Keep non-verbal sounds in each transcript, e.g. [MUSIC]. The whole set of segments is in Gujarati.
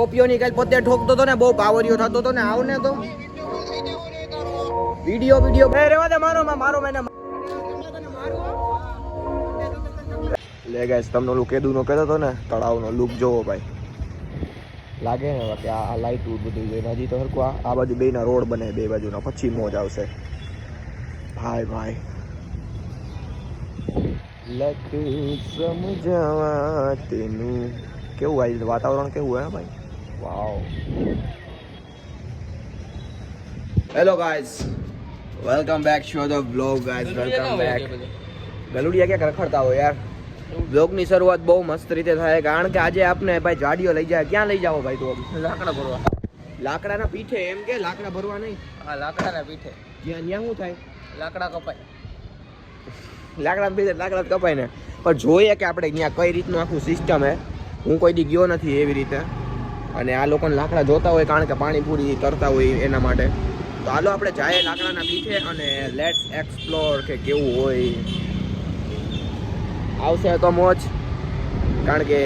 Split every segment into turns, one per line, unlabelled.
કોપીઓની કાલ પોતે ઠોકતો હતો ને બહુ પાવરિયો થતો હતો ને આવ ને તો. Video video. બે રેવા દે મારો મારો મેને લે ગાઈસ તમને ઓલું કેદુ નો કહેતો તો ને તળાવનો લુક જોવો ભાઈ. લાગે ને કે આ લાઈટ ઉડ બધું જોઈને હજી તો હરખું આ આ બાજુ બેના રોડ બને બે બાજુના પછી મોજ આવશે. ભાઈ ભાઈ. લખ સમજાવા તેનું. કેવું આવી વાતાવરણ કેવું હે ભાઈ? Wow hello guys welcome back show the blog guys welcome back ગલુડિયા ક્યાં રખડતા હોય યાર? બ્લોગની શરૂઆત બહુ મસ્ત રીતે થાય કારણ કે આજે આપને ભાઈ જાડીઓ લઈ જાય. ક્યાં લઈ જાઓ ભાઈ તું
લાકડા ભરવા.
લાકડાના પીઠે એમ કે લાકડા ભરવા નહીં?
હા લાકડાના પીઠે.
જ્યાં ત્યાં શું થાય?
લાકડા કપાય.
લાકડા પીઠે લાકડા કપાય ને. પણ જોઈએ કે આપણે ત્યાં કઈ રીતનું આખું સિસ્ટમ હે હું કોઈ દી ગયો નથી એવી રીતે. અને આ લોકોને લાકડા જોતા હોય કારણ કે પાણીપુરી કરતા હોય એના માટે તો હાલો આપણે જાય લાકડાના પીછે અને લેટ્સ એક્સપ્લોર કે કેવું હોય આવશે તો મોજ કારણ કે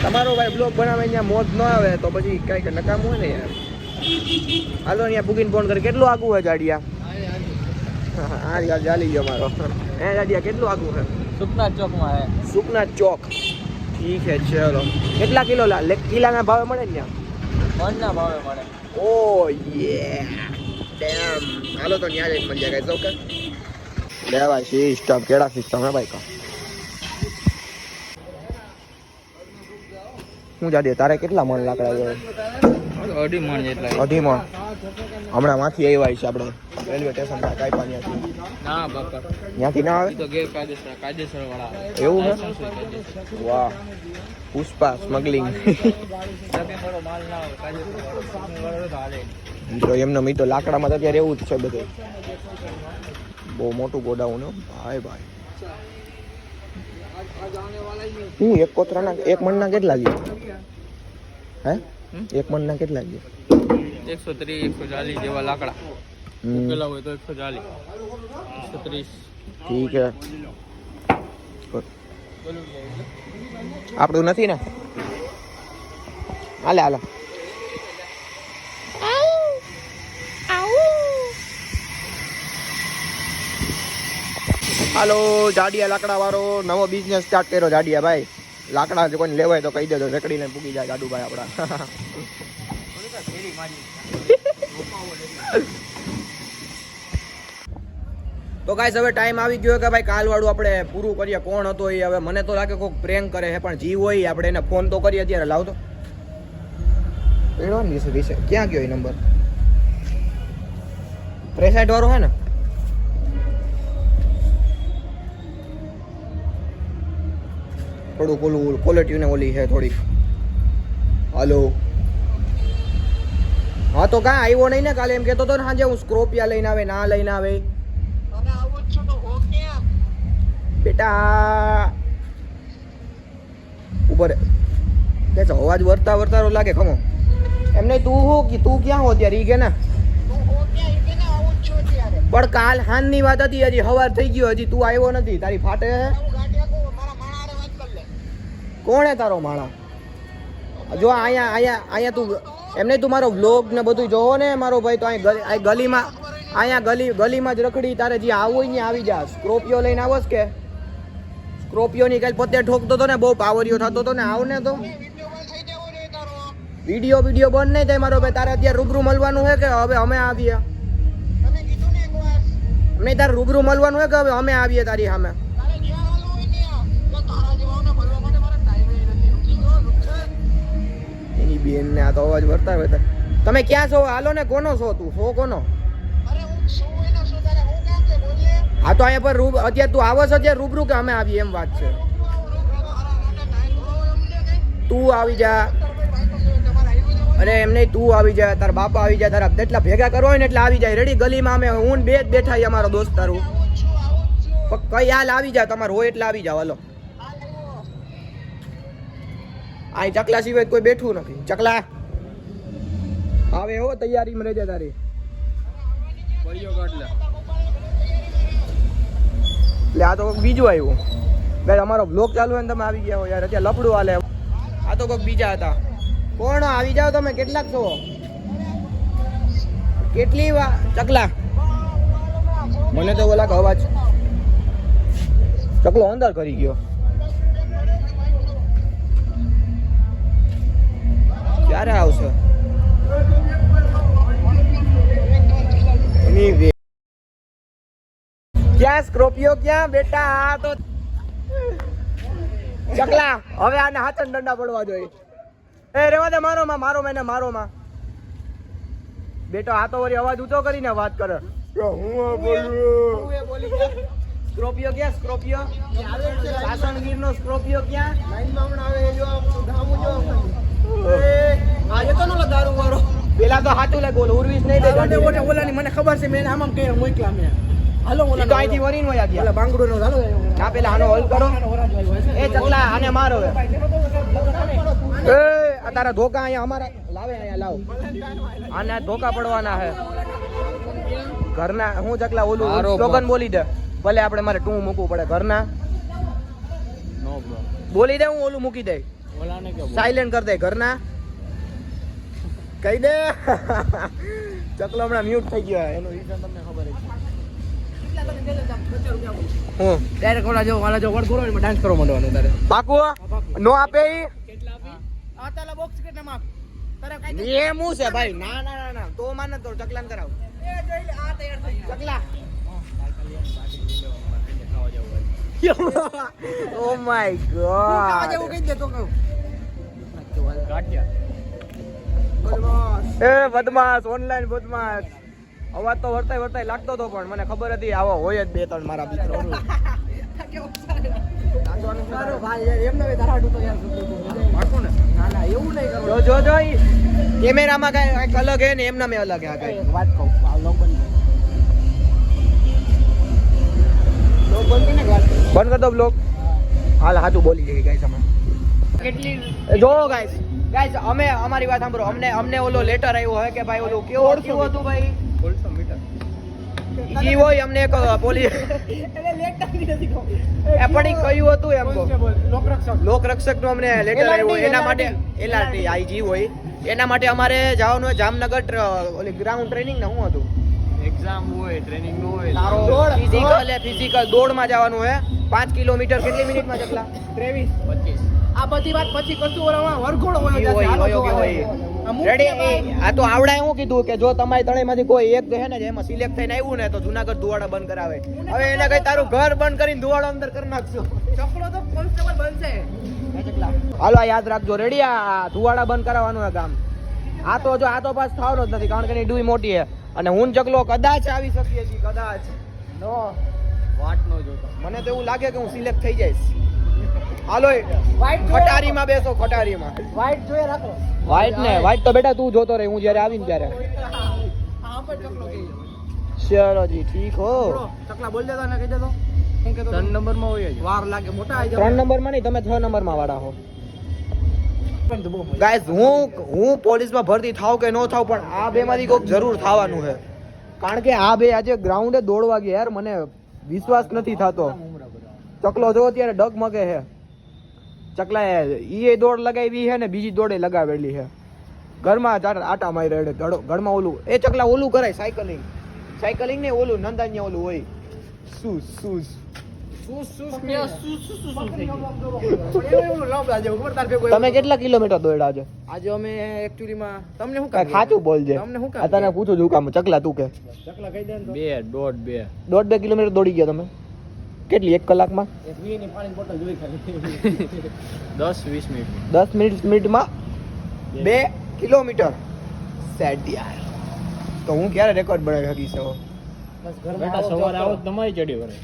તમારો ભાઈ બ્લોગ બનાવે અહીંયા મોજ ન આવે તો પછી કંઈક નકામ હોય ને યાર હાલો અહીંયા પૂગીને ફોન કરે કેટલું આગું હોય જાડિયા આ યાર ચાલી ગયો મારો હે જાડિયા કેટલું આગું છે
સુખના ચોકમાં હે
સુકના ચોક ઠીક છે ચલો. કેટલા કિલો લા લે- કિલાના ભાવે મળે ને ત્યાં?
મણના ભાવે મળે.
ઓ યે ડેમ હાલો તો ત્યાં જઈને મળી જાય ઓકે લે ભાઈ સિસ્ટમ કેડા સિસ્ટમ હે ભાઈ કા હું જાડે તારે કેટલા મણ લાકડા જોઈએ
અઢી મણ જેટલા
અઢી મણ હમણાં માંથી આવ્યા છે આપણે. રેલવે સ્ટેશન પર કાઈ
ના બાપા.
ત્યાંથી ના આવે?
તો ગેરકાયદેસર કાયદેસર વાળા
એવું હે. વાહ. પુષ્પા સ્મગલિંગ.
તો
એમનો મિત્ર લાકડામાં તો અત્યારે એવું જ છે બધું. બહુ મોટું ગોડાઉન ભાઈ ભાઈ. હું એક કોતરાના એક મણના કેટલા ગયા હે? એક મણના કેટલા છે?
એકસો ત્રીસ એકસો ચાલીસ જેવા લાકડા. પેલા હોય તો એકસો ચાલીસ. એકસો ત્રીસ.
ઠીક હે આપણું નથી ને? હાલે હાલો. હાલો જાડિયા લાકડા વાળો નવો બિઝનેસ સ્ટાર્ટ કર્યો જાડિયા ભાઈ લાકડા જો કોઈને લેવાય તો કહી દેજો રેકડીને પૂકી જાય જાડુભાઈ આપણા. તો ગાઈસ, હવે ટાઈમ આવી ગયો કે ભાઈ કાલવાળું આપણે પૂરું કરીએ. કોણ હતો એ? હવે મને તો લાગે કોઈક પ્રેંગ કરે છે, પણ જીવ હોય આપણે એને ફોન તો કરીએ અત્યારે લાવ તો. ક્યાં ગયો એ નંબર પ્રેસાઇટ વાળો હે ને? થોડુંક ઓલું ક્વોલિટીને ઓલી છે થોડીક. હાલો. હા તો કાંઈ આવ્યો નહીં ને કાલે? એમ કહેતો હતો ને સાંજે હું સ્ક્રોપિયા લઈને આવે ના લઈને આવે. બેટા ઉપર કે અવાજ વર્તા વર્તારો લાગે ખમો. એમ નહીં તું હો કે તું ક્યાં હો ત્યારે ઈ કે ને. પણ કાલ હાનની વાત હતી હજી હવાર થઈ ગયો હજી તું આવ્યો નથી. તારી ફાટે? કોણ તારો માણા? જો અહીંયા અહીંયા અહીંયા તું એમ નહીં તું મારો વ્લોગ ને બધું જોવો ને મારો ભાઈ તો અહીં ગલીમાં અહીંયા ગલી ગલીમાં જ રખડી તારે જે આવું હોય ને આવી જા. સ્ક્રોપિયો લઈને આવોસ કે? સ્ક્રોપિયોની કાલે પોતે ઠોકતો હતો ને બહુ પાવરિયો થતો તો ને આવ ને તો. વીડિયો વીડિયો બંધ નહીં થાય મારો ભાઈ તારે અત્યારે રૂબરૂ મળવાનું છે કે હવે અમે આવીએ? નહીં તારે રૂબરૂ મળવાનું છે કે હવે અમે આવીએ તારી સામે? એની બેન ને આ તો અવાજ વર્તા હોય તમે ક્યાં છો? હાલો ને કોનો છો તું? છો કોનો? હા તો અહીંયા પર રૂબ અત્યારે તું આવો છો અત્યારે રૂબરૂ કે અમે આવીએ એમ વાત છે? તું આવી જા. અરે એમ નહીં તું આવી જાય તારા બાપા આવી જાય તારા જેટલા ભેગા કરવા હોય ને એટલે આવી જાય. રેડી ગલીમાં અમે હું બે જ બેઠા અમારો દોસ્તારું તારું. કઈ હાલ આવી જા. તમારે હોય એટલે આવી જાવ હાલો. અહીં ચકલા સિવાય કોઈ બેઠું નથી. ચકલા. આવે હો તૈયારીમાં રહેજે તારી. એટલે આ તો બીજું આવ્યું. ભાઈ અમારો બ્લોક ચાલુ હોય ને તમે આવી ગયા હો યાર. અત્યારે લપડું હાલે. આ તો કોઈક બીજા હતા. કોણ આવી જાઓ તમે કેટલાક છો? કેટલી વા ચકલા? મને તો ઓલા અવાજ. ચકલો અંદર કરી ગયો. ક્યારે આવશે? ક્યાં સ્કોર્પિયો ક્યાં? બેટા આ તો ચકલા હવે આને હાથ દંડા પડવા જોઈએ. એ રેવા દે મારો માં મારો મેને મારો માં બેટો આ તો વળી અવાજ ઊંચો કરીને વાત કરે. હું બોલું સ્કોર્પિયો ક્યાં? સ્કોર્પિયો? સાસણગીર નો સ્કોર્પિયો ક્યાં? પેલા તો સાચું લે ગોલ ઉર્વીસ નહીં દે ગાડી.
ઓલાની મને ખબર છે મેં આમ આમ કહી મોકલા મેં હાલો
ઓલા તો આઈથી વરીન હોય ગયા.
ઓલા બાંગડો નો હાલો
ના પેલા આનો હોલ કરો. એ ચકલા આને મારો હવે. એ આ તારા ધોકા અહીંયા અમારા લાવે અહીંયા લાવ. આને ધોકા પડવાના હે. ઘરના હું ચકલા ઓલું
મારો
સ્લોગન બોલી દે. ભલે આપણે મારે ટું મૂકવું પડે ઘરના. બોલી દે હું ઓલું મૂકી દે.
ઓલાને કે
સાયલેન્ટ કરી દે ઘરના. કહી દે? [LAUGHS] ચકલો હમણાં મ્યુટ થઈ ગયો એનો રીઝન તમને ખબર છે. હું
ડાયરેક્ટ ઓલા જો ઓલા જો વડ કરો એમાં ડાન્સ કરવા માંડવાનું તારે.
પાકું નો આપે ઈ?
આ તાલા બોક્સ કેટલા માપ તારે કાઈ
એ હું છે ભાઈ? ના ના ના ના. તો માને તો ચકલાન કરાવ.
એ જોઈ લે આ તૈયાર થઈ
ચકલા. [LAUGHS] [LAUGHS] Oh my God.
કહી દે તો કહું.
ગાંઠિયા.
એ બદમાશ ઓનલાઈન બદમાશ. અવાજ તો વર્તાય વર્તાય લાગતો હતો પણ મને ખબર હતી આવો હોય જ બે ત્રણ મારા મિત્રો [LAUGHS] કેમેરામાં કઈ અલગ હે ને એમના મેં અલગ હે કઈ.
વાત કહું બંધ કરી
બ્લોક. હાલ હાજુ બોલી જઈએ ગાઈસ અમે
કેટલી
જો ગાઈસ અમે અમારી વાત સાંભળો. અમને અમને ઓલો લેટર આવ્યો હોય કે ભાઈ ઓલું કેવો કેવો હતું ભાઈ? ઈ હોય અમને એક પોલીસ. એ પણ ઈ કયું હતું એમ. કહો
લોકરક્ષક.
લોક રક્ષક અમને લેટર આવ્યો એના માટે. એલઆરટી આઈજી હોય. એના માટે અમારે જવાનું હોય જામનગર ઓલી ગ્રાઉન્ડ ટ્રેનિંગ ને શું હતું?
એક્ઝામ હોય ટ્રેનિંગનું હોય.
તારો
દોડ,
ફિઝિકલ ફિઝિકલ દોડમાં જવાનું હોય પાંચ કિલોમીટર કેટલી મિનિટમાં જેટલા?
ત્રેવીસ.
પચીસ.
આ બધી વાત પછી કરશું ઓલામાં વરઘોડો
રેડી આ તો આવડાય હું કીધું કે જો તમારી ત્રણેયમાંથી કોઈ એક છે ને જેમાં સિલેક્ટ થઈને આવ્યું ને તો જુનાગઢ ધુવાડા બંધ કરાવે. હવે એને કઈ તારું ઘર બંધ કરીને ધુવાડો અંદર કરી નાખશો.
ચકલો તો કોન્સ્ટેબલ બનશે.
હાલો યાદ રાખજો. રેડી આ ધુવાડા બંધ કરાવવાનું આ કામ આ તો જો આ તો પાસ થવાનો જ નથી કારણ કે એની ડૂઈ મોટી છે અને હું ચકલો કદાચ આવી શકીએ છીએ કદાચ. નો.
વાટ નો જોતો.
મને તો એવું લાગે કે હું સિલેક્ટ થઈ જઈશ. હાલો ખટારીમાં બેસો ખટારીમાં.
વ્હાઈટ જોઈએ રાખો.
વ્હાઈટ ને વ્હાઈટ તો બેટા તું જોતો રહે હું જ્યારે આવીને ત્યારે.
આ પર ચકલો કહી દો.
ચલો જી ઠીક હો.
ચકલા બોલ દેતા ને કહી દેતો.
ત્રણ નંબરમાં હોય
વાર લાગે મોટા આવી
ત્રણ નંબરમાં નહીં તમે છ નંબરમાં વાળા હો. ગાઈસ હું હું પોલીસમાં ભરતી થાવ કે ન થાવ પણ આ બે માંથી કોઈક જરૂર થવાનું છે. કારણ કે આ બે આજે ગ્રાઉન્ડે દોડવા ગયા યાર મને વિશ્વાસ નથી થતો. ચકલો જો અત્યારે ડગમગે છે. ચકલા એ દોડ લગાવી છે ને બીજી દોડે લગાવેલી છે. ઘરમાં આટા મારી રેડે ઘરમાં ઓલું એ ચકલા ઓલું કરાય સાયકલિંગ સાયકલિંગ ને ઓલું નંદાની ઓલું હોય. શૂઝ શું તમે કેટલા કિલોમીટર દોડ્યા આજે
આજે અમે એકચ્યુઅલીમાં તમને શું
ખાચું બોલજે
તમને શું
તને પૂછું છું કામ ચકલા તું
ચકલા કહી દે
બે દોઢ બે.
દોઢ બે કિલોમીટર દોડી ગયા તમે? કેટલી એક કલાકમાં? [LAUGHS]
દસ વીસ મિનિટ
દસ મિનિટ મિનિટમાં બે. કિલોમીટર. સેટ યાર તો હું ક્યારે રેકોર્ડ બનાવી શકીશ હવે?
સવારે આવો તમારી ચડી વળે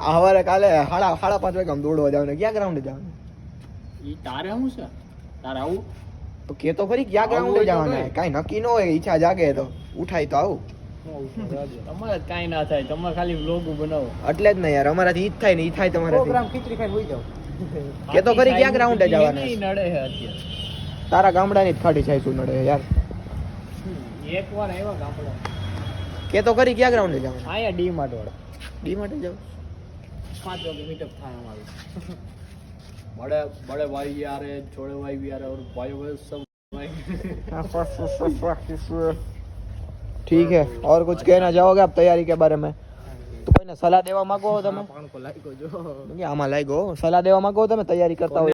આ સવારે કાલે સાડા સાડા પાંચ વાગે આમ દોડવા જવાનું. ક્યાં ગ્રાઉન્ડે જવાનું?
ઈ તારે શું છે? તારે આવું?
તો કે તો ખરી ક્યાં ગ્રાઉન્ડે જવાના
કાંઈ
નક્કી ન હોય ઈચ્છા જાગે તો. ઉઠાય તો આવું.
તમારે જ કાંઈ ના થાય તમારે ખાલી વ્લોગ બનાવો
એટલે જ ને યાર અમારાથી ઈ જ થાય ને ઈ થાય
સો
તમારાથી
ગ્રામ ખીચડી ખાઈને હોઈ જાવ
કે તો ખરી ક્યાં ગ્રાઉન્ડે જવાના
ઈ નડે છે અત્યારે
તારા ગામડાની જ ખાટી થાય શું નડે યાર
એક વાર આવ્યા ગામડા
કે તો ખરી ક્યાં ગ્રાઉન્ડે જવાના
આયા ડી માર્ટ વાળા
ડી માટે જાવ
પાંચ વાગે મીટઅપ થાય અમારું बड़े बड़े भाई भी आ रहे हैं छोटे भाई भी आ
ठीक है और कुछ कहना चाहोगे आप तैयारी के बारे में તો કોઈને સલાહ દેવા માંગો છો તમે
पान को लाइक हो जो
કે આમાં લાગ્યો સલાહ દેવા માંગો છો તમે તૈયારી કરતા હોય